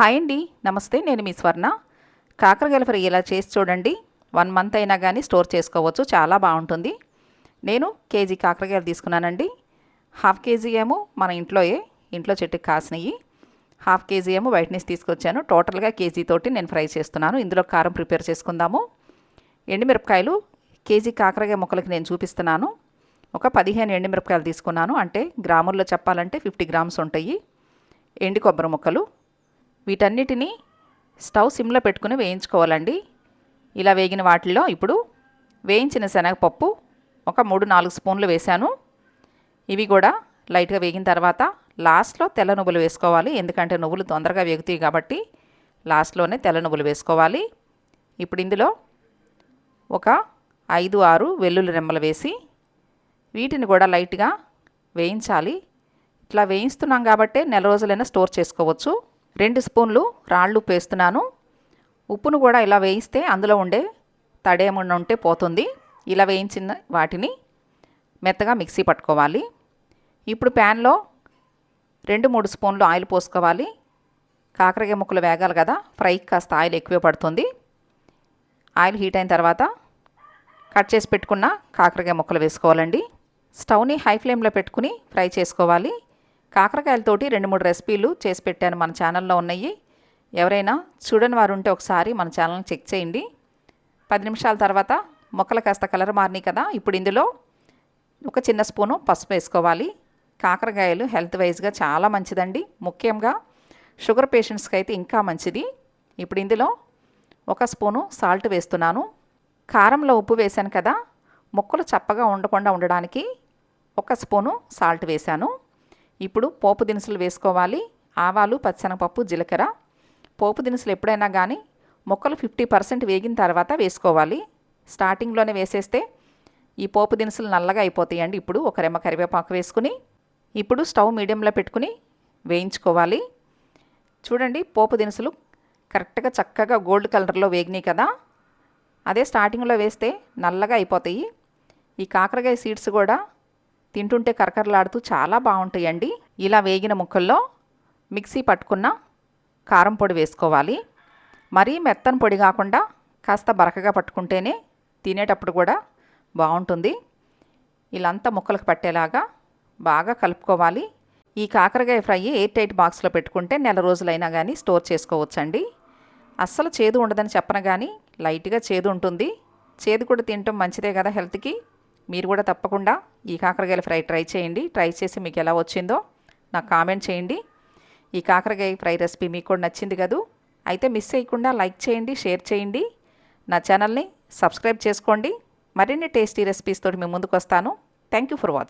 Hi అండి. నమస్తే నేను మీ స్వర్ణ. కాకరకాయల ఫ్రై ఇలా చేసి చూడండి. వన్ మంత్ అయినా కానీ స్టోర్ చేసుకోవచ్చు. చాలా బాగుంటుంది. నేను కేజీ కాకరకాయలు తీసుకున్నానండి. హాఫ్ కేజీ ఏమో మన ఇంట్లోయే. ఇంట్లో చెట్టుకి కాసినవి హాఫ్ కేజీ ఏమో వైట్ నుంచి తీసుకొచ్చాను. టోటల్గా కేజీ తోటి నేను ఫ్రై చేస్తున్నాను. ఇందులో కారం ప్రిపేర్ చేసుకుందాము. ఎండుమిరపకాయలు కేజీ కాకరకాయ ముక్కలకి నేను చూపిస్తున్నాను. ఒక పదిహేను ఎండుమిరపకాయలు తీసుకున్నాను. అంటే గ్రాముల్లో చెప్పాలంటే ఫిఫ్టీ గ్రామ్స్ ఉంటాయి. ఎండి కొబ్బరి ముక్కలు వీటన్నిటినీ స్టవ్ సిమ్లో పెట్టుకుని వేయించుకోవాలండి. ఇలా వేగిన వాటిల్లో ఇప్పుడు వేయించిన శనగపప్పు ఒక మూడు నాలుగు స్పూన్లు వేశాను. ఇవి కూడా లైట్గా వేగిన తర్వాత లాస్ట్లో తెల్ల నువ్వులు వేసుకోవాలి. ఎందుకంటే నువ్వులు తొందరగా వేగుతాయి కాబట్టి లాస్ట్లోనే తెల్ల నువ్వులు వేసుకోవాలి. ఇప్పుడు ఇందులో ఒక ఐదు ఆరు వెల్లుల్లి రెమ్మలు వేసి వీటిని కూడా లైట్గా వేయించాలి. ఇట్లా వేయిస్తున్నాం కాబట్టి నెల రోజులైనా స్టోర్ చేసుకోవచ్చు. రెండు స్పూన్లు రాళ్ళు ఉప్పు వేస్తున్నాను ఉప్పును కూడా ఇలా వేయిస్తే అందులో ఉండే తడేమన్నా ఉంటే పోతుంది. ఇలా వేయించిన వాటిని మెత్తగా మిక్సీ పట్టుకోవాలి. ఇప్పుడు ప్యాన్లో రెండు మూడు స్పూన్లు ఆయిల్ పోసుకోవాలి. కాకరకాయ ముక్కలు వేగాలి కదా ఫ్రైకి కాస్త ఆయిల్ ఎక్కువే పడుతుంది. ఆయిల్ హీట్ అయిన తర్వాత కట్ చేసి పెట్టుకున్న కాకరకాయ ముక్కలు వేసుకోవాలండి. స్టవ్ని హై ఫ్లేమ్లో పెట్టుకుని ఫ్రై చేసుకోవాలి. కాకరకాయలతోటి రెండు మూడు రెసిపీలు చేసి పెట్టాను మన ఛానల్లో ఉన్నాయి. ఎవరైనా చూడని వారు ఉంటే ఒకసారి మన ఛానల్ని చెక్ చేయండి. పది నిమిషాల తర్వాత మొక్కలు కాస్త కలర్ మారినాయి కదా ఇప్పుడు ఇందులో ఒక చిన్న స్పూను పసుపు వేసుకోవాలి. కాకరకాయలు హెల్త్ వైజ్గా చాలా మంచిదండి. ముఖ్యంగా షుగర్ పేషెంట్స్కి అయితే ఇంకా మంచిది. ఇప్పుడు ఇందులో ఒక స్పూను సాల్ట్ వేస్తున్నాను. కారంలో ఉప్పు వేశాను కదా ముక్కలు చప్పగా ఉండకుండా ఉండడానికి ఒక స్పూను సాల్ట్ వేశాను. ఇప్పుడు పోపు దినుసులు వేసుకోవాలి. ఆవాలు పచ్చనపప్పు జీలకర్ర. పోపు దినుసులు ఎప్పుడైనా కానీ మొక్కలు ఫిఫ్టీ పర్సెంట్ వేగిన తర్వాత వేసుకోవాలి. స్టార్టింగ్లోనే వేసేస్తే ఈ పోపు దినుసులు నల్లగా అయిపోతాయండి. ఇప్పుడు ఒక రెమ్మ కరివేపాకు వేసుకుని ఇప్పుడు స్టవ్ మీడియంలో పెట్టుకుని వేయించుకోవాలి. చూడండి పోపు దినుసులు కరెక్ట్గా చక్కగా గోల్డ్ కలర్లో వేగినాయి కదా. అదే స్టార్టింగ్లో వేస్తే నల్లగా అయిపోతాయి. ఈ కాకరకాయ సీడ్స్ కూడా తింటుంటే కరకరలాడుతూ చాలా బాగుంటాయండి. ఇలా వేగిన ముక్కల్లో మిక్సీ పట్టుకున్న కారం పొడి వేసుకోవాలి. మరీ మెత్తని పొడి కాకుండా కాస్త బరకగా పట్టుకుంటేనే తినేటప్పుడు కూడా బాగుంటుంది. ఇలాంతా ముక్కలకు పట్టేలాగా బాగా కలుపుకోవాలి. ఈ కాకరకాయ ఫ్రై ఎయిర్ టైట్ బాక్స్లో పెట్టుకుంటే నెల రోజులైనా కానీ స్టోర్ చేసుకోవచ్చండి. అస్సలు చేదు ఉండదని చెప్పను కానీ లైట్గా చేదు ఉంటుంది. చేదు కూడా తినటం మంచిదే కదా హెల్త్కి. మీరు కూడా తప్పకుండా ఈ కాకరకాయల ఫ్రై ట్రై చేయండి. ట్రై చేసి మీకు ఎలా వచ్చిందో నాకు కామెంట్ చేయండి. ఈ కాకరకాయ ఫ్రై రెసిపీ మీకు కూడా నచ్చింది కదూ? అయితే మిస్ చేయకుండా లైక్ చేయండి షేర్ చేయండి. నా ఛానల్ని సబ్స్క్రైబ్ చేసుకోండి. మరిన్ని టేస్టీ రెసిపీస్ తోటి మేము ముందుకు వస్తాను. Thank you for watching